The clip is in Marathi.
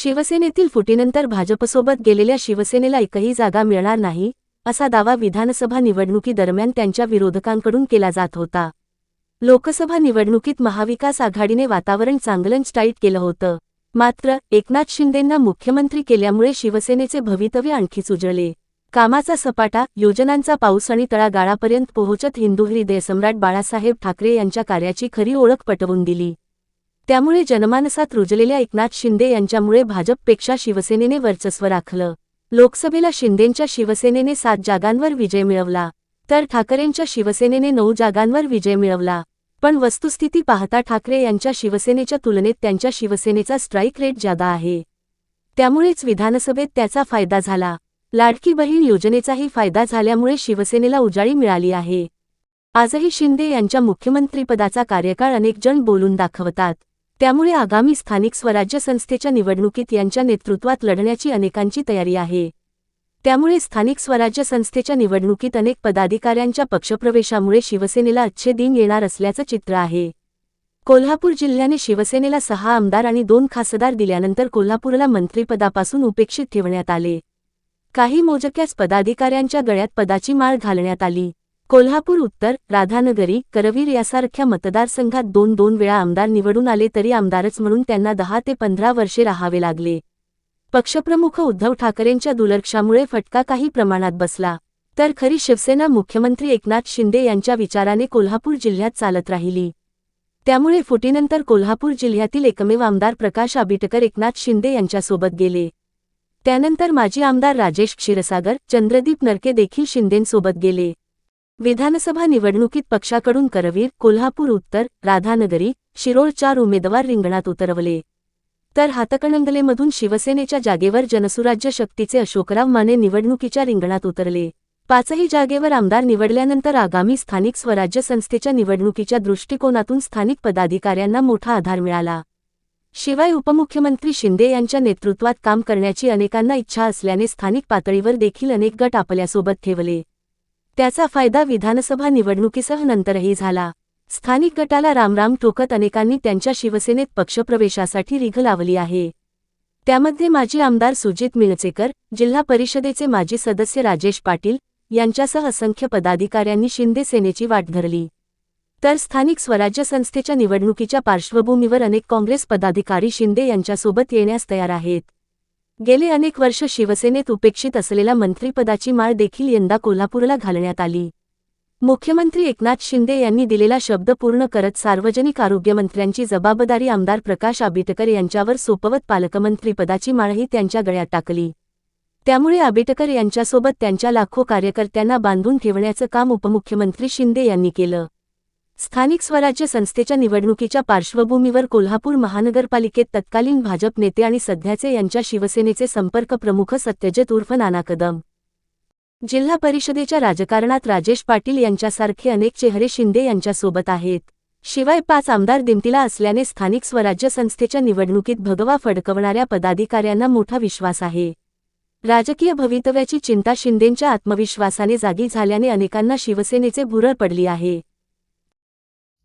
शिवसेनेतील फुटीनंतर भाजपसोबत गेलेल्या शिवसेनेला एकही जागा मिळणार नाही असा दावा विधानसभा निवडणुकीदरम्यान त्यांच्या विरोधकांकडून केला जात होता. लोकसभा निवडणुकीत महाविकास आघाडीने वातावरण चांगलंच टाईट केलं होतं. मात्र एकनाथ शिंदेंना मुख्यमंत्री केल्यामुळे शिवसेनेचे भवितव्य आणखीच उजळले कामाचा सपाटा योजनांचा पाऊस आणि तळागाळापर्यंत पोहोचत हिंदू हृदयसम्राट बाळासाहेब ठाकरे यांच्या कार्याची खरी ओळख पटवून दिली. त्यामुळे जनमानसात रुजलेल्या एकनाथ शिंदे यांच्यामुळे भाजपपेक्षा शिवसेनेने वर्चस्व राखलं. लोकसभेला शिंदेंच्या शिवसेनेने सात जागांवर विजय मिळवला तर ठाकरेंच्या शिवसेनेने नऊ जागांवर विजय मिळवला. पण वस्तुस्थिती पाहता ठाकरे यांच्या शिवसेनेच्या तुलनेत त्यांच्या शिवसेनेचा स्ट्राईक रेट जादा आहे. त्यामुळेच विधानसभेत त्याचा फायदा झाला. लाडकी बहीण योजनेचाही फायदा झाल्यामुळे शिवसेनेला उजाळी मिळाली आहे. आजही शिंदे यांच्या मुख्यमंत्रीपदाचा कार्यकाळ अनेक जण बोलून दाखवतात. त्यामुळे आगामी स्थानिक स्वराज्य संस्थेच्या निवडणुकीत यांच्या नेतृत्वात लढण्याची अनेकांची तयारी आहे. त्यामुळे स्थानिक स्वराज्य संस्थेच्या निवडणुकीत अनेक पदाधिकाऱ्यांच्या पक्षप्रवेशामुळे शिवसेनेला अच्छे दिन येणार असल्याचं चित्र आहे. कोल्हापूर जिल्ह्याने शिवसेनेला सहा आमदार आणि दोन खासदार दिल्यानंतर कोल्हापूरला मंत्रिपदापासून उपेक्षित ठेवण्यात आले. काही मोजक्याच पदाधिकाऱ्यांच्या गळ्यात पदाची माळ घालण्यात आली. कोल्हापूर उत्तर राधानगरी करवीर यासारख्या मतदारसंघात दोन दोन वेळा आमदार निवडून आले तरी आमदारच म्हणून त्यांना दहा ते पंधरा वर्षे राहावे लागले. पक्षप्रमुख उद्धव ठाकरेंच्या दुर्लक्षामुळे फटका काही प्रमाणात बसला. तर खरी शिवसेना मुख्यमंत्री एकनाथ शिंदे यांच्या विचाराने कोल्हापूर जिल्ह्यात चालत राहिली. त्यामुळे फुटीनंतर कोल्हापूर जिल्ह्यातील एकमेव आमदार प्रकाश आबिटकर एकनाथ शिंदे यांच्यासोबत गेले. त्यानंतर माजी आमदार राजेश क्षीरसागर चंद्रदीप नरके देखील शिंदेंसोबत गेले. विधानसभा निवडणुकीत पक्षाकडून करवीर कोल्हापूर उत्तर राधानगरी शिरोळ चार उमेदवार रिंगणात उतरवले. तर हातकणंगलेमधून शिवसेनेच्या जागेवर जनसुराज्य शक्तीचे अशोकराव माने निवडणुकीच्या रिंगणात उतरले. पाचही जागेवर आमदार निवडल्यानंतर आगामी स्थानिक स्वराज्य संस्थेच्या निवडणुकीच्या दृष्टिकोनातून स्थानिक पदाधिकाऱ्यांना मोठा आधार मिळाला. शिवाय उपमुख्यमंत्री शिंदे यांच्या नेतृत्वात काम करण्याची अनेकांना इच्छा असल्याने स्थानिक पातळीवर देखील अनेक गट आपल्यासोबत ठेवले. त्याचा फायदा विधानसभा निवडणुकीसह नंतरही झाला. स्थानिक गटाला रामराम ठोकत अनेकांनी त्यांच्या शिवसेनेत पक्षप्रवेशासाठी रिघ लावली आहे. त्यामध्ये माजी आमदार सुजित मिळचेकर जिल्हा परिषदेचे माजी सदस्य राजेश पाटील यांच्यासह असंख्य पदाधिकाऱ्यांनी शिंदे सेनेची वाट धरली. तर स्थानिक स्वराज्य संस्थेच्या निवडणुकीच्या पार्श्वभूमीवर अनेक काँग्रेस पदाधिकारी शिंदे यांच्यासोबत येण्यास तयार आहेत. गेले अनेक वर्ष शिवसेनेत उपेक्षित असलेल्या मंत्रिपदाची माळ देखील यंदा कोल्हापूरला घालण्यात आली. मुख्यमंत्री एकनाथ शिंदे यांनी दिलेला शब्द पूर्ण करत सार्वजनिक आरोग्यमंत्र्यांची जबाबदारी आमदार प्रकाश आबिटकर यांच्यावर सोपवत पालकमंत्रीपदाची माळही त्यांच्या गळ्यात टाकली. त्यामुळे आबिटकर यांच्यासोबत त्यांच्या लाखो कार्यकर्त्यांना बांधून ठेवण्याचं काम उपमुख्यमंत्री शिंदे यांनी केलं. स्थानिक स्वराज्य संस्थेच्या निवडणुकीच्या पार्श्वभूमीवर कोल्हापूर महानगरपालिकेत तत्कालीन भाजप नेते आणि सध्याचे यांच्या शिवसेनेचे संपर्क प्रमुख सत्यजित उर्फ नाना कदम. जिल्हा परिषदेच्या राजकारणात राजेश पाटील यांच्यासारखे अनेक चेहरे शिंदे यांच्यासोबत आहेत. शिवाय पाच आमदार दिमतीला असल्याने स्थानिक स्वराज्य संस्थेच्या निवडणुकीत भगवा फडकवणाऱ्या पदाधिकाऱ्यांना मोठा विश्वास आहे. राजकीय भवितव्याची चिंता शिंदेंच्या आत्मविश्वासाने जागी झाल्याने अनेकांना शिवसेनेचे भुरळ पडली आहे.